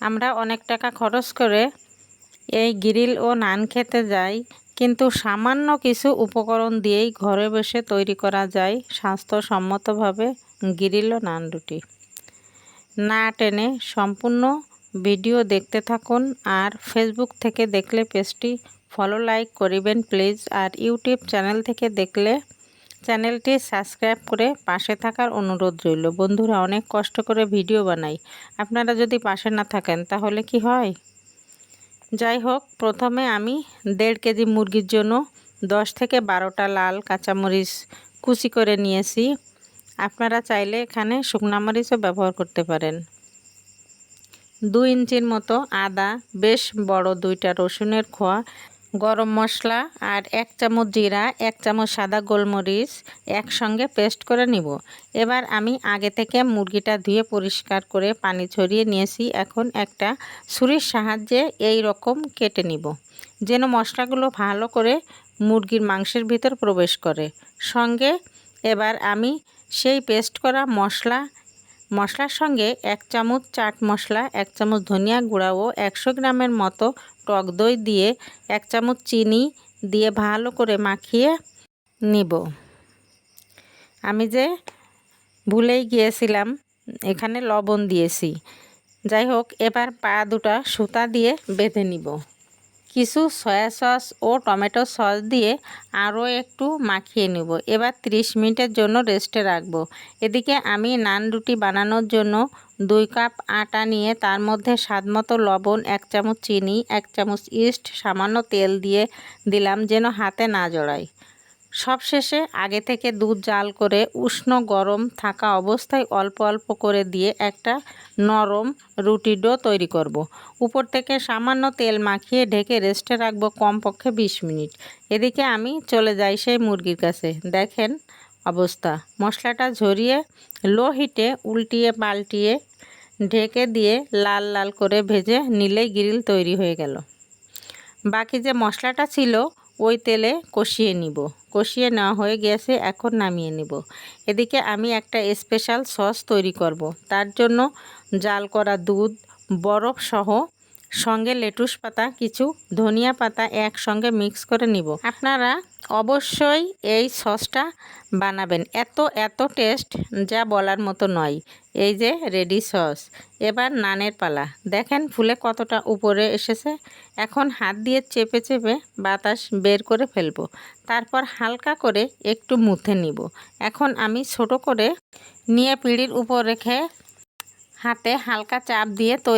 আমরা অনেক টাকা খরচ করে এই গ্রিল ও নান খেতে যাই, কিন্তু সামান্য কিছু উপকরণ দিয়েই ঘরে বসে তৈরি করা যায় স্বাস্থ্যসম্মতভাবে গ্রিল ও নান রুটি। না টেনে সম্পূর্ণ ভিডিও দেখতে থাকুন আর ফেসবুক থেকে দেখলে পেজটি ফলো, লাইক করিবেন প্লিজ, আর ইউটিউব চ্যানেল থেকে দেখলে চ্যানেলটি সাবস্ক্রাইব করে পাশে থাকার অনুরোধ রইল। বন্ধুরা, অনেক কষ্ট করে ভিডিও বানাই। আপনারা যদি পাশে না থাকেন, তাহলে কি হয়? যাই হোক, প্রথমে আমি দেড় কেজি মুরগির জন্য দশ থেকে বারোটা লাল কাঁচামরিচ কুচি করে নিয়েছি। আপনারা চাইলে এখানে শুকনা মরিচও ব্যবহার করতে পারেন। দু ইঞ্চির মতো আদা, বেশ বড় দুইটা রসুনের খোয়া গরম মশলা আর এক চামচ জিরা, এক চামচ সাদা গোলমরিচ একসঙ্গে পেস্ট করে নিব। এবার আমি আগে থেকে মুরগিটা ধুয়ে পরিষ্কার করে পানি ছড়িয়ে নিয়েছি। এখন একটা ছুরির সাহায্যে এই রকম কেটে নিব, যেন মশলাগুলো ভালো করে মুরগির মাংসের ভিতর প্রবেশ করে। সঙ্গে এবার আমি সেই পেস্ট করা মশলা মশলার সঙ্গে এক চামচ চাট মশলা, এক চামচ ধনিয়া গুঁড়া ও একশো গ্রামের মতো টক দই দিয়ে এক চামচ চিনি দিয়ে ভালো করে মাখিয়ে নিব। আমি যে ভুলেই গিয়েছিলাম, এখানে লবণ দিয়েছি। যাই হোক, এবার পা দুটা সুতা দিয়ে বেঁধে নিব। কিছু সয়া সস ও টমেটো সস দিয়ে আরও একটু মাখিয়ে নেব। এবার 30 মিনিটের জন্য রেস্টে রাখব। এদিকে আমি নান রুটি বানানোর জন্য দুই কাপ আটা নিয়ে তার মধ্যে স্বাদমতো লবণ, এক চামচ চিনি, এক চামচ ইস্ট সামান্য তেল দিয়ে দিলাম যেন হাতে না জড়ায়। সবশেষে আগে থেকে দুধ জাল করে উষ্ণ গরম থাকা অবস্থায় অল্প অল্প করে দিয়ে একটা নরম রুটি ডো তৈরি করব। উপর থেকে সামান্য তেল মাখিয়ে ঢেকে রেস্টে রাখব কমপক্ষে বিশ মিনিট। এদিকে আমি চলে যাই সেই মুরগির কাছে। দেখেন অবস্থা। মশলাটা ঝরিয়ে লো হিটে উল্টিয়ে পাল্টিয়ে ঢেকে দিয়ে লাল লাল করে ভেজে নিলেই গ্রিল তৈরি হয়ে গেল। বাকি যে মশলাটা ছিল ওই তেলে কষিয়ে নিব। কষিয়ে নেওয়া হয়ে গেছে, এখন নামিয়ে নিব। এদিকে আমি একটা স্পেশাল সস তৈরি করব। তার জন্য জাল করা দুধ বরফ সহ সঙ্গে লেটুস পাতা, কিছু ধনিয়া পাতা একসঙ্গে মিক্স করে নিব। আপনারা অবশ্যই এই সসটা বানাবেন। এত এত টেস্ট যা বলার মতো নয়। এই যে রেডি সস। এবার নানের পালা। দেখেন ফুলে কতটা উপরে এসেছে। এখন হাত দিয়ে চেপে চেপে বাতাস বের করে ফেলব। তারপর হালকা করে একটু মুথে নিব। এখন আমি ছোট করে নিয়ে পিঁড়ির উপর রেখে হাতে হালকা চাপ দিয়ে তৈরি